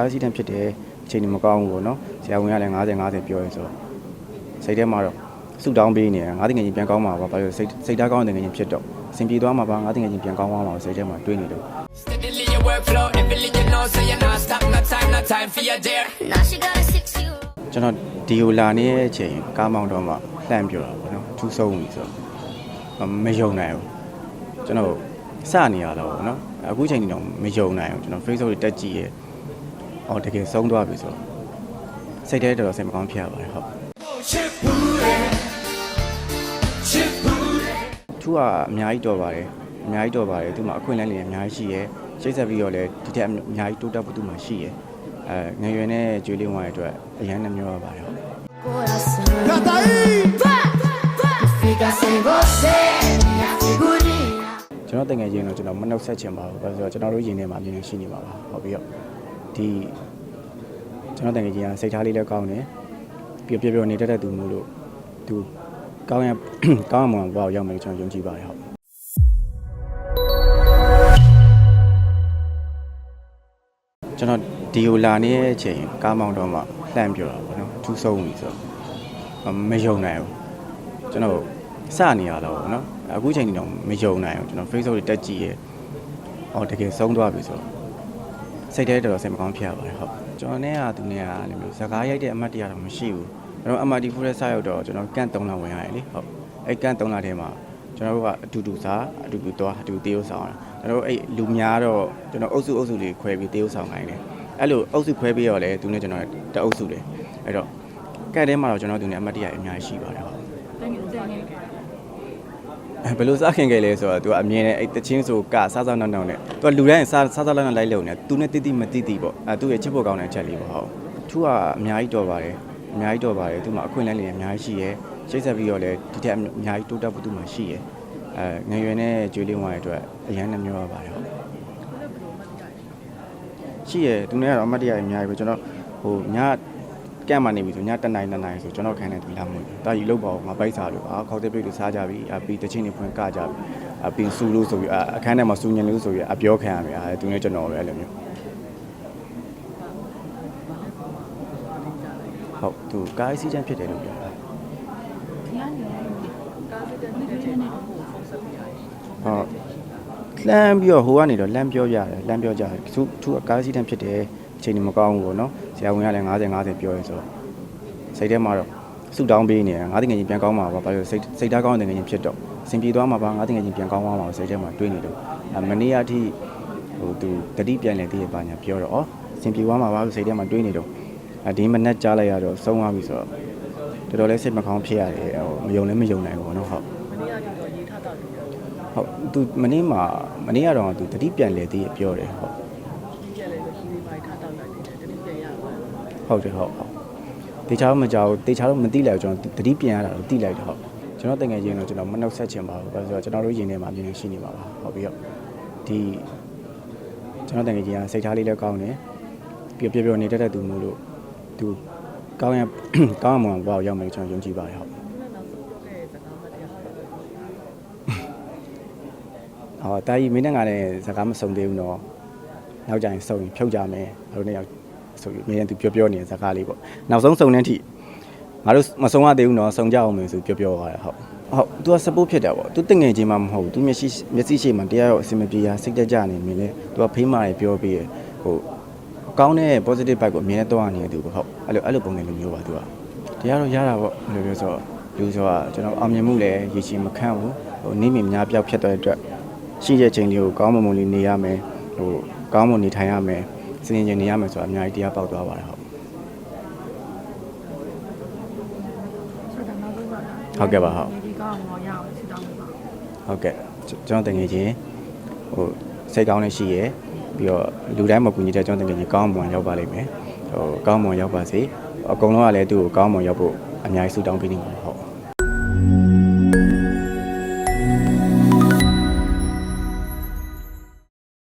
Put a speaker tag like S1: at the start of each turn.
S1: ကားစီးတန်းဖြစ်တယ်အချိန်ကြီးမကောင်းဘူးပေါ့နော်ဆရာဝန်ကလည်း90 50ပြောရဲဆိုတော့စိတ်ထဲမှာတော့ဆူတောင်းပေးနေတယ်ငါတကယ်ကြီးပြန်ကောင်းမှာပါဘာလို့စိတ်စိတ်ဓာတ်ကောင်းတဲ့ငယ်ချင်းဖြစ်တော့အဆင်ပြေသွားမှာပါငါတကယ်ကြီးပြန်ကောင်းသွားမှာစိတ်ထဲမှာတွေးနေလို့
S2: Steadily your workflow, every you know, so you're not stop, no time, no time for your dear.
S3: Now she got a six year
S1: ကျွန်တော်ဒီကိုလာနေတဲ့အချိန်ကားမောင်းတော့မှလှမ်းပြောတာပေါ့နော်ထူးဆုံးပြီဆိုတော့မယုံနိုင်ဘူးကျွန်တော်စနေရတော့ပေါ့နော်အခုချိန်ကြီးတော့မယုံနိုင်ဘူးကျွန်တော် Facebook တွေတက်ကြည့်ရဲ အော်တကယ်ဆုံးသွားပြီဆိုတော့စိတ်ထဲတော်တော်စိတ်မကောင်းဖြစ်ရပါတယ်ဟုတ်ထူးကအများကြီးတော်ပါတယ်အများကြီးတော်ပါတယ်သူမှအခွင့်အလမ်းတွေအများကြီးရှိရဲစိတ်ဆက်ပြီးတော့လည်းဒီထက်အများကြီးတိုးတက်ဖို့သူမှရှိရဲအဲငယ်ရွယ်နဲ့ကျွေးလေးဝိုင်းအတွက်အရန်နှမျောရပါတယ်ဟုတ်
S3: coração. Fica sem você, minha figurinha.
S1: ကျွန်တော်တကယ်ချင်းတော့ကျွန်တော်မနှုတ်ဆက်ချင်ပါဘူးဘာလို့လဲဆိုတော့ကျွန်တော်တို့ယင်ထဲမှာအမြင်နဲ့ရှိနေမှာပါဟုတ်ပြီးတော့ ဒီကျွန်တော်တကယ်ချင်းကစိတ်ထားလေးလည်းကောင်းတယ်ပြီးတော့ပြပြနေတတ်တဲ့သူမျိုးလို့သူကောင်းရကောင်းမှန်ဘောက်ရောက်မယ်လို့ကျွန်တော်ယုံကြည်ပါတယ်ဟုတ်ကျွန်တော်ဒီကိုလာနေတဲ့အချိန်ကားမောင်းတော့မှလှမ်းပြောတာပေါ့နော်ထူးဆုံးပြီဆိုတော့မယုံနိုင်ဘူးကျွန်တော်စနေရတော့ပေါ့နော်အခုချိန်ကြီးတော့မယုံနိုင်ဘူးကျွန်တော် Facebook တွေတက်ကြည့်ရဲအော်တကယ်ဆုံးသွားပြီဆိုတော့ စိတ်ထဲတော်တော်စိတ်မကောင်းဖြစ်ရပါတယ်ဟုတ်ကျွန်တော်နဲ့ကသူနဲ့ကလည်းမျိုးစကားရိုက်တဲ့အမှတ်တရတော့မရှိဘူးကျွန်တော် MRT ဖိုးတဲ့စရောက်တော့ကျွန်တော်ကန့်3လဝင်ရတယ်လေဟုတ်အဲ့ကန့်3လထဲမှာကျွန်တော်တို့ကအတူတူစားအတူတူသွားအတူတေးဥဆောင်တာကျွန်တော်တို့အဲ့လူများတော့ကျွန်တော်အုပ်စုအုပ်စုလေးခွဲပြီးတေးဥဆောင်ခိုင်းတယ်အဲ့လိုအုပ်စုခွဲပြီးတော့လေသူနဲ့ကျွန်တော်တအုပ်စုတယ်အဲ့တော့ကန့်ထဲမှာတော့ကျွန်တော်သူနဲ့အမှတ်တရအများကြီးရှိပါတယ်ဟုတ်အဲ ဘယ်လိုစားခင်ခဲ့လဲဆိုတော့ तू အမြင်နဲ့အဲ့တချင်းဆိုကစားစားနောက်နောက်နဲ့ तू လူတိုင်းစားစားစားနောက်နောက်လိုက်လုံနေ तू နဲ့တိတိမတိတိပေါ့အဲ तू ရဲ့ချစ်ဖို့ကောင်းတဲ့အချက်လေးပေါ့ဟုတ်သူကအများကြီးတော်ပါတယ်အများကြီးတော်ပါတယ် तू မှာအခွင့်အလမ်းတွေအများကြီးရှိရဲချိတ်ဆက်ပြီးတော့လည်းဒီထက်အများကြီးတိုးတက်ဖို့ तू မှာရှိရဲအဲငယ်ရွယ်နဲ့ကျွေးလေးဝိုင်းအတွက်အရန်နှမျောရပါတယ်ဟုတ်ရှိရဲ तू နဲ့ကတော့အမတ်တရအများကြီးပဲကျွန်တော်ဟိုည ကန့်မှနေပြီဆိုညတက်နိုင်တက်နိုင်ဆိုကျွန်တော်ခိုင်းတယ်သူလာမလို့တာယူလောက်ပါဦးငါပိုက်စားလို့အာခေါက်တဲ့ပြိတ်တွေစားကြပြီအပြီးတချင်းတွေဖွင့်ကကြပြီအပြီးစူလို့ဆိုပြီးအာအခန်းထဲမှာစူညင်လို့ဆိုပြီးအပြောခံရပြီအာသူနဲ့ကျွန်တော်ပဲအဲ့လိုမျိုးဟုတ်သူကားစီးချမ်းဖြစ်တယ်လို့ပြောတာဟုတ်လမ်းပြီးတော့ဟိုကနေတော့လမ်းပြောရတယ်လမ်းပြောကြတယ်သူသူကားစီးတန်းဖြစ်တယ် အချိန်ကြီးမကောင်းဘူးပေါ့နော်ဆရာဝန်ကလည်း90 50ပြောရဲဆိုတော့စိတ်ထဲမှာတော့ဆူတောင်းပေးနေတယ်ငါတကယ်ကြီးပြန်ကောင်းမှာပါဘာလို့လဲစိတ်စိတ်ဓာတ်ကောင်းတဲ့ငယ်ချင်းဖြစ်တော့အဆင်ပြေသွားမှာပါငါတကယ်ကြီးပြန်ကောင်းသွားမှာပါစိတ်ထဲမှာတွေးနေလို့အဲမနေ့အထိဟိုသူတတိပြန်လေတည်းရပါညာပြောတော့ဩအဆင်ပြေသွားမှာပါလို့စိတ်ထဲမှာတွေးနေတော့အဲဒီမနဲ့ကြားလိုက်ရတော့ဆုံးသွားပြီဆိုတော့တော်တော်လေးစိတ်မကောင်းဖြစ်ရတယ်ဟိုမယုံလည်းမယုံနိုင်ဘူးပေါ့နော်ဟုတ်ဟုတ်သူမနေ့မှာမနေ့ကတော့သူတတိပြန်လေသေးပြောတယ်ဟုတ် ဟုတ်တယ်ဟုတ်ဟုတ်တေချာတော့မကြောက်တေချာတော့မသိလိုက်ဘူးကျွန်တော်တတိပြန်ရတာတော့သိလိုက်တယ်ဟုတ်ကျွန်တော်တကယ်ချင်းတော့ကျွန်တော်မနှုတ်ဆက်ချင်ပါဘူးဘာလို့လဲဆိုတော့ကျွန်တော်တို့ယင်ထဲမှာအမြင်နဲ့ရှိနေပါပါဟုတ်ပြီးတော့ဒီကျွန်တော်တကယ်ချင်းကစိတ်ထားလေးလည်းကောင်းတယ်ပြီးတော့ပျော်ပျော်နေတတ်တဲ့သူမျိုးလို့သူကောင်းရကောင်းမှန်ဘောက်ရောက်မယ်ကျွန်တော်ယုံကြည်ပါတယ်ဟုတ်ဟောတာကြီးမင်းနဲ့ငါလည်းစကားမစုံသေးဘူးနော်နောက်ကြရင်စုံရင်ဖြုတ်ကြမယ်ငါတို့နှစ်ယောက် ဆိုပြီးမင်းနဲ့သူပြောပြောနေတဲ့စကားလေးပေါ့နောက်ဆုံးစုံတဲ့အထိငါတို့မစုံရသေးဘူးနော်စုံကြအောင်မယ်ဆိုပြောပြောသွားတယ်ဟုတ်ဟုတ် तू က support ဖြစ်တယ်ပေါ့ तू တငယ်ချင်းမှမဟုတ်ဘူး तू မျက်စိမျက်စိရှိမှတရားရောအဆင်မပြေရစိတ်တကြနေမြင်လဲ तू ကဖေးမာရပြောပြီးရဟိုကောင်းတဲ့ positive vibe ကိုအမြဲတမ်းသွားနေတယ်သူပေါ့ဟုတ်အဲ့လိုအဲ့လိုပုံစံလိုမျိုးပါ तू ကတရားတော့ရတာပေါ့ဘယ်လိုပြောဆိုတော့လူဆိုတာကျွန်တော်အောင်မြင်မှုလည်းရည်ချင်မခန့်ဘူးဟိုနေမြင်များပြောက်ဖြစ်တဲ့အတွက် ရှိတဲ့ချိန်လေးကိုကောင်းမွန်မွန်လေးနေရမယ်ဟိုကောင်းမွန်နေထိုင်ရမယ် စင်ကြင်နေရမယ်ဆိုတာအများကြီးတရားပေါက်သွားပါတယ်ဟုတ်ဟုတ်ကဲ့ပါဟုတ်
S4: ဒီကောင်းတော့ရအောင်ချစ်တောင်းပါ
S1: ဟုတ်ကဲ့ကျွန်တော်တကယ်ချင်းဟိုစိတ်ကောင်းလေးရှိရယ်ပြီးတော့လူတိုင်းမကူညီတဲ့ကျွန်တော်တကယ်ချင်းကောင်းမွန်ရောက်ပါလိမ့်မယ်ဟိုကောင်းမွန်ရောက်ပါစေအကုန်လုံးကလည်းသူ့ကိုကောင်းမွန်ရောက်ဖို့အများကြီးဆုတောင်းပေးနေပါဟုတ်